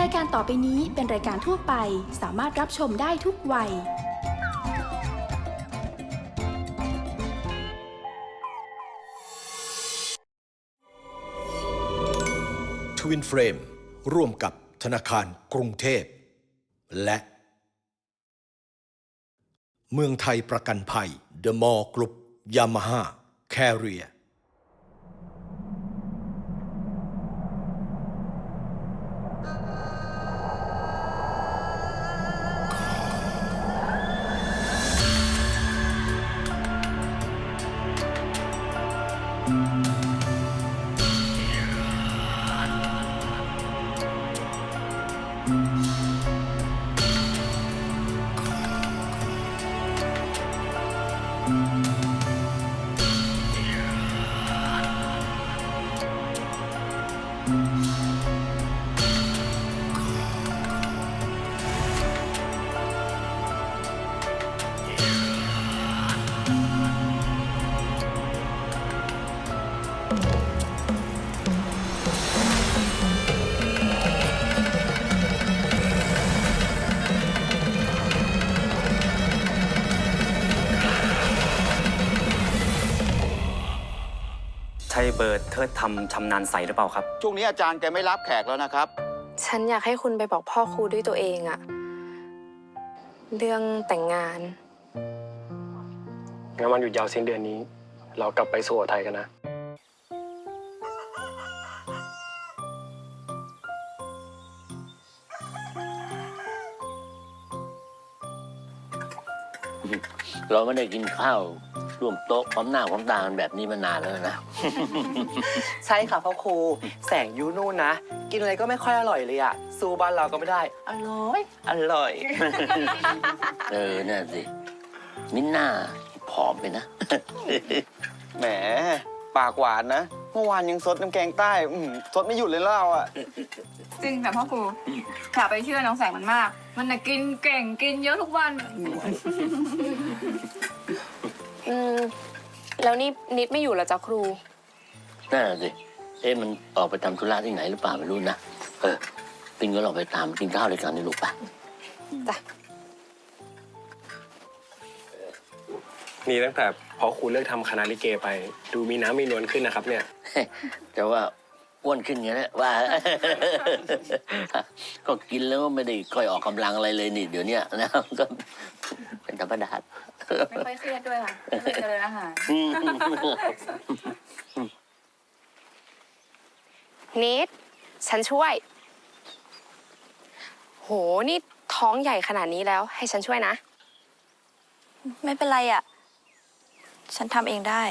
รายการต่อไปนี้เป็นรายการทั่วไป สามารถรับชมได้ทุกวัย ทวินเฟรมร่วมกับธนาคารกรุงเทพ และ เมืองไทยประกันภัย The Mall Group Yamaha Carrier ใอร์เทิดทำชำนาญใสหรือเปล่าครับ ช่วงนี้อาจารย์แกไม่รับแขกแล้วนะครับ ฉันอยากให้คุณไปบอกพ่อครูด้วยตัวเองอะเรื่องแต่งงาน งั้นวันหยุดยาวสิ้นเดือนนี้ เรากลับไปสุโขทัยกันนะ เราไม่ได้กินข้าว ร่วมโต๊ะพร้อมหน้าพร้อมตากันแบบนี้มานานแล้วนะ ใช่ค่ะพ่อครูแสงยูนู่นนะ กินอะไรก็ไม่ค่อยอร่อยเลยอะสู้บ้านเราก็ไม่ได้ อร่อย อร่อย เออน่าสิ มินหน้าผอมไปนะ แหม ปากหวานนะ เมื่อวานยังซดน้ำแกงใต้อืมซดไม่หยุดเลยเล่าอะ จริงแต่พ่อครูอย่าไปเชื่อน้องแสงมันมาก มันน่ะกินเก่งกินเยอะทุกวัน อืม แล้วนี่นิดไม่อยู่เหรอจ๊ะครู น่าสิ เอ๊ะมันออกไปทำธุระที่ไหนหรือเปล่าไม่รู้นะ เออปิงก็ลองไปตามกินข้าวด้วยกันนี่ลูกปะจ้ะ นี่ตั้งแต่พอครูเลิกทำคณะลิเกไป ดูมีน้ำมีนวลขึ้นนะครับเนี่ย แต่ว่าอ้วนขึ้นไงนะว่า ก็กินแล้วก็ไม่ได้ค่อยออกกำลังอะไรเลยนี่เดี๋ยวเนี้ยนะก็เป็นธรรมดา ไม่ค่อยเครียดด้วยค่ะไม่เคยเจริญอาหารนิด ฉันช่วย โห นี่ท้องใหญ่ขนาดนี้แล้ว ให้ฉันช่วยนะ ไม่เป็นไรอะ่ะ ฉันทำเองได้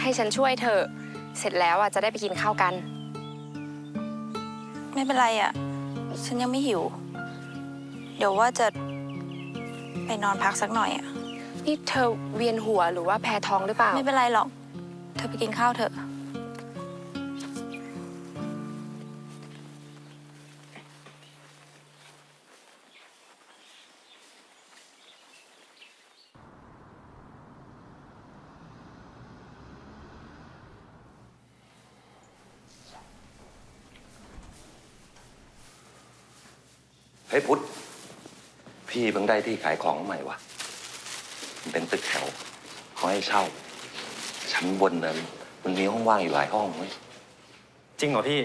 ให้ฉันช่วยเธอะ เสร็จแล้วอะจะได้ไปกินข้าวกัน ไม่เป็นไรอะ่ะ ฉันยังไม่หิว เดี๋ยวว่าจะไปนอนพักสักหน่อยอะ่ะ นี่เธอเวียนหัวหรือว่าแพ้ท้องหรือเปล่า ไม่เป็นไรหรอก เธอไปกินข้าวเถอะ เฮ้ยพุทธพี่เพิ่งได้ที่ขายของใหม่วะมัน เป็นตึกแถวเขาให้เช่า ชั้นบนนั้น มันมีห้องว่างอยู่หลายห้องเว้ยจริงเหรอพี่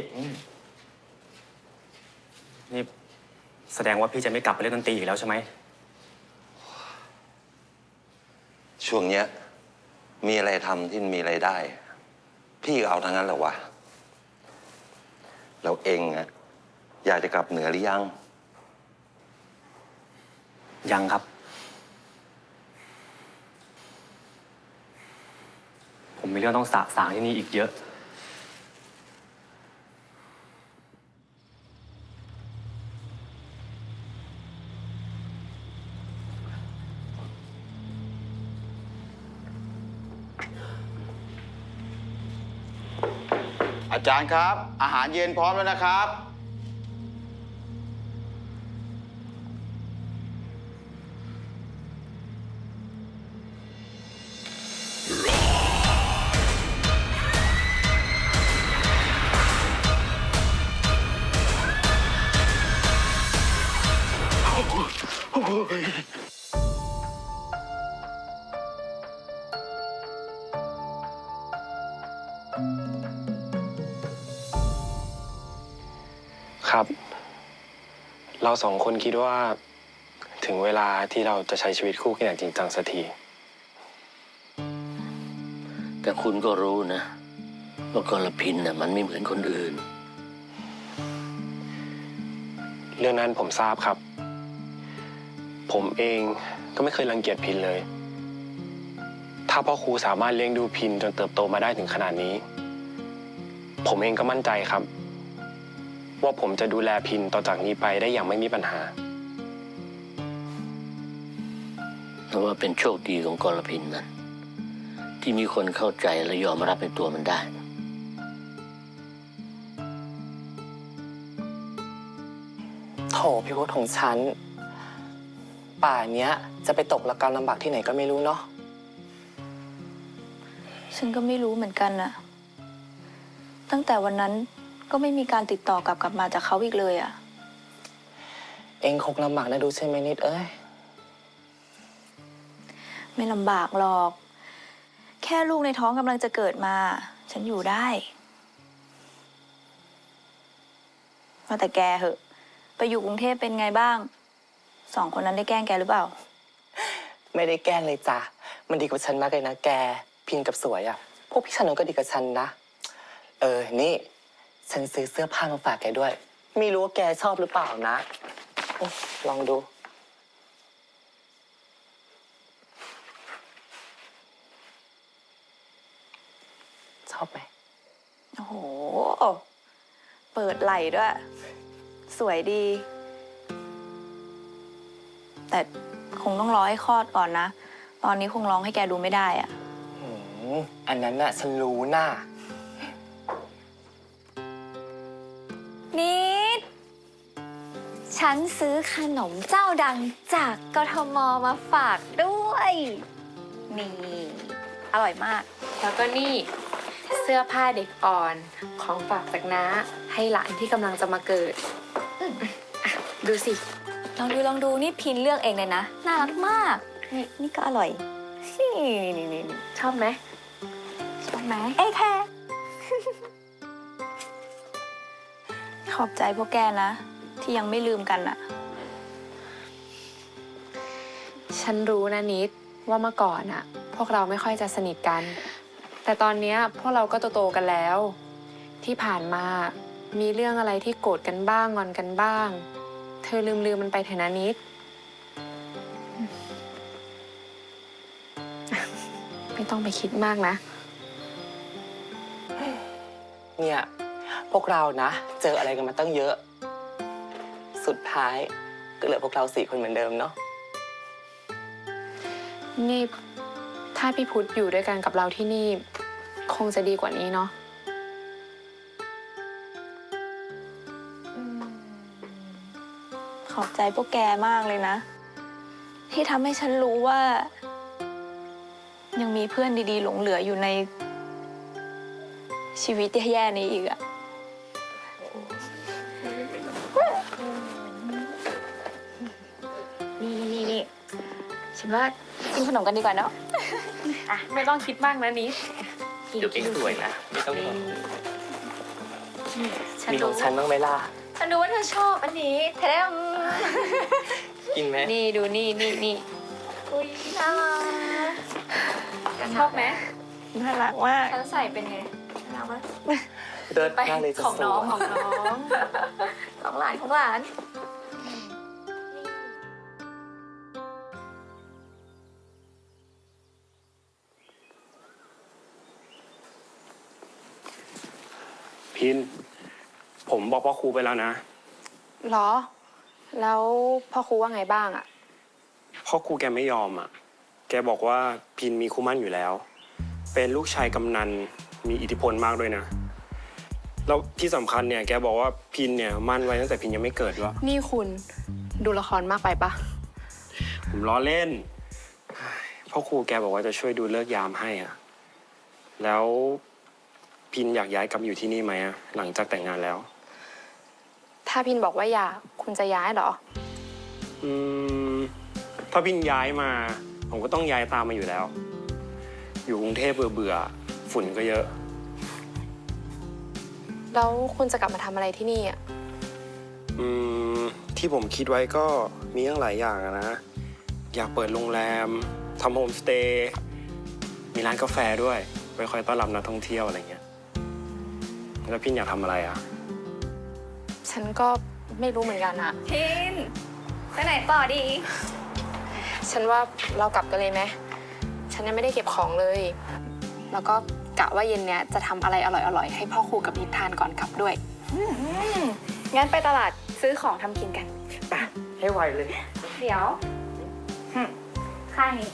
นี่แสดงว่าพี่จะไม่กลับไปเล่นดนตรีอีกแล้วใช่ไหม ช่วงเนี้ย มีอะไรทำที่มีอะไรได้ พี่ก็เอาทั้งนั้นแหละวะแล้วเองอะอยากจะกลับเหนือหรือยัง ยังครับ ผมมีเรื่องต้องสะสางที่นี่อีกเยอะ อาจารย์ครับ อาหารเย็นพร้อมแล้วนะครับ ครับ เราสองคนคิดว่า ถึงเวลาที่เราจะใช้ชีวิตคู่กันอย่างจริงจังสักที แต่คุณก็รู้นะว่ากรพินน่ะมันไม่เหมือนคนอื่น เรื่องนั้นผมทราบครับ ผมเองก็ไม่เคยรังเกียจพินเลย ถ้าพ่อครูสามารถเลี้ยงดูพินจนเติบโตมาได้ถึงขนาดนี้ ผมเองก็มั่นใจครับ ว่าผมจะดูแลพินต่อจากนี้ไปได้อย่างไม่มีปัญหาเพราะว่าเป็นโชคดีของกรพินนั้น ที่มีคนเข้าใจและยอมรับในตัวมันได้ โถพี่พุทธของฉัน ป่าเนี้ยจะไปตกละกรรมลำบากที่ไหนก็ไม่รู้เนาะ ฉันก็ไม่รู้เหมือนกันน่ะ ตั้งแต่วันนั้น ก็ไม่มีการติดต่อกลับกลับมาจากเขาอีกเลยอะเองคงลำบากนะดูใช่ไหมนิดเอ้ย ไม่ลำบากหรอก แค่ลูกในท้องกำลังจะเกิดมา ฉันอยู่ได้ว่าแต่แกเหอะ ไปอยู่กรุงเทพเป็นไงบ้าง สองคนนั้นได้แกล้งแกหรือเปล่า ไม่ได้แกล้งเลยจ้ะ มันดีกว่าฉันมากเลยนะแก พินกับสวยอะพวกพี่ชานนท์ก็ดีกับฉันนะ เออ นี่ ฉันซื้อเสื้อผ้ามาฝากแกด้วย ไม่รู้ว่าแกชอบหรือเปล่านะอืมลองดู ชอบไหม โอ้โห เปิดไหล่ด้วย สวยดี แต่คงต้องรอให้คลอดก่อนนะ ตอนนี้คงร้องให้แกดูไม่ได้อะอืมอันนั้นน่ะฉันรู้น่ะ นิด ฉันซื้อขนมเจ้าดังจากกทมมาฝากด้วย นี่ อร่อยมาก แล้วก็นี่เสื้อผ้าเด็กอ่อนของฝากจากน้าให้หลานที่กำลังจะมาเกิดอืมอะดูสิ ลองดูลองดูนี่พินเลือกเองเลยนะ น่ารักมาก นี่นี่ก็อร่อยนี่นี่นี่นี่ชอบไหมชอบไหมเอ้ยแค่ อบใจพวกแกนะ ที่ยังไม่ลืมกันอะฉันรู้นะนิดว่าเมื่อก่อนอะพวกเราไม่ค่อยจะสนิทกัน แต่ตอนเนี้ยพวกเราก็โตๆกันแล้ว ที่ผ่านมามีเรื่องอะไรที่โกรธกันบ้างงอนกันบ้าง เธอลืมลืมๆมันไปเถอะนะนิด ไม่ต้องไปคิดมากนะ เนี่ย พวกเรานะ เจออะไรกันมาตั้งเยอะ สุดท้ายก็เหลือพวกเราสี่คนเหมือนเดิมเนาะนี่ถ้าพี่พุทธอยู่ด้วยกันกับเราที่นี่ คงจะดีกว่านี้เนาะขอบใจพวกแกมากเลยนะ ที่ทำให้ฉันรู้ว่า ยังมีเพื่อนดีๆ หลงเหลืออยู่ในชีวิตแย่ๆนี้อีกอะ นว่ากินขนมกันดีกว่าเนาะอะไม่ต้องคิดมากนะนิดเดี๋ยวเองสวยนะ ไม่ต้องห่วงฉันมีขรู้องฉันบ้างไหมล่ะ ฉันรู้ว่าเธอชอบอันนี้แทมกินไหมนี่ดูนี่นี่นี่อุ้ยน่ารักชอบไหมน่ารักมากฉันใส่เป็นไงน่ารักไหมเดินไปมากเลยจะของสน้องวยของน้อง ของหลานของหลาน พิน ผมบอกพ่อครูไปแล้วนะ หรอ แล้วพ่อครูว่าไงบ้างอะพ่อครูแกไม่ยอมอะ แกบอกว่าพินมีคู่มั่นอยู่แล้ว เป็นลูกชายกำนัน มีอิทธิพลมากด้วยนะ แล้วที่สำคัญเนี่ยแกบอกว่าพินเนี่ยมั่นไว้ตั้งแต่พินยังไม่เกิดด้วยนี่คุณดูละครมากไปปะผมล้อเล่น พ่อครูแกบอกว่าจะช่วยดูเลิกษ์ยามให้อะ แล้ว พินอยากย้ายกลับมาอยู่ที่นี่ไหมอะหลังจากแต่งงานแล้ว ถ้าพินบอกว่าอยากคุณจะย้ายเหรอ อืมถ้าพินย้ายมา ผมก็ต้องย้ายตามมาอยู่แล้ว อยู่กรุงเทพเบื่อเบื่อๆฝุ่นก็เยอะ แล้วคุณจะกลับมาทำอะไรที่นี่อะ อืมที่ผมคิดไว้ก็มีตั้งหลายอย่างอะนะ อยากเปิดโรงแรมทำโฮมสเตย์มีร้านกาแฟด้วยไว้คอยต้อนรับนักท่องเที่ยวอะไรเงี้ย แล้วพินอยากทำอะไรอะ ฉันก็ไม่รู้เหมือนกันอะพินไปไหนต่อดี ฉันว่าเรากลับกันเลยไหมฉันยังไม่ได้เก็บของเลย แล้วก็กะว่าเย็นเนี้ยจะทำอะไรอร่อยๆ ให้พ่อครูกับนิทานก่อนกลับด้วย งั้นไปตลาดซื้อของทำกินกันให้ไวเลย เดี๋ยวหึข้างนี้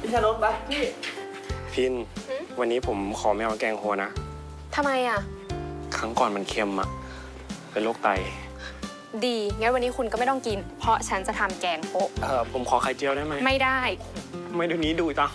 พี่ชานนท์ไปพี่พิน วันนี้ผมขอไม่เอาแกงโฮนะ ทำไมอะครั้งก่อนมันเค็มอะเป็นโรคไต ดี งั้นวันนี้คุณก็ไม่ต้องกิน เพราะฉันจะทำแกงโปะเออผมขอไข่เจียวได้ไหม ไม่ได้ ไม่เดี๋ยวนี้ดูจัง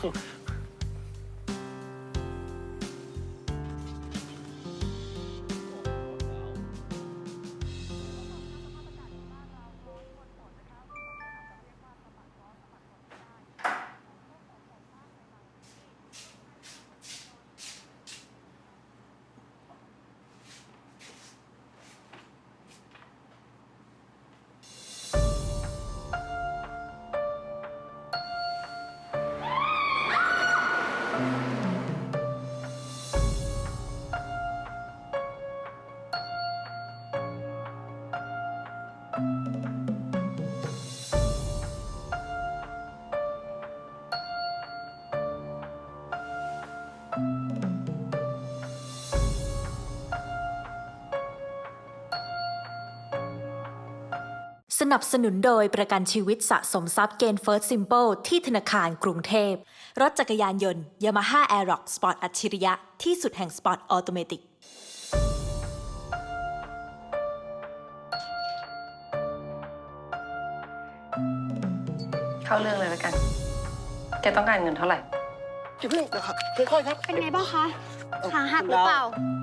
สนับสนุนโดยประกันชีวิตสะสมทรัพย์เกณฑ์ First Simple ที่ธนาคารกรุงเทพ รถจักรยานยนต์ Yamaha Aerox Sport อัจฉริยะ ที่สุดแห่งสปอร์ตออโตเมติกเข้าเรื่องเลยแล้วกัน แกต้องการเงินเท่าไหร่ อย่าเพิ่งนะครับค่อยๆครับ เป็นไงบ้างคะ ขาหักหรือเปล่าค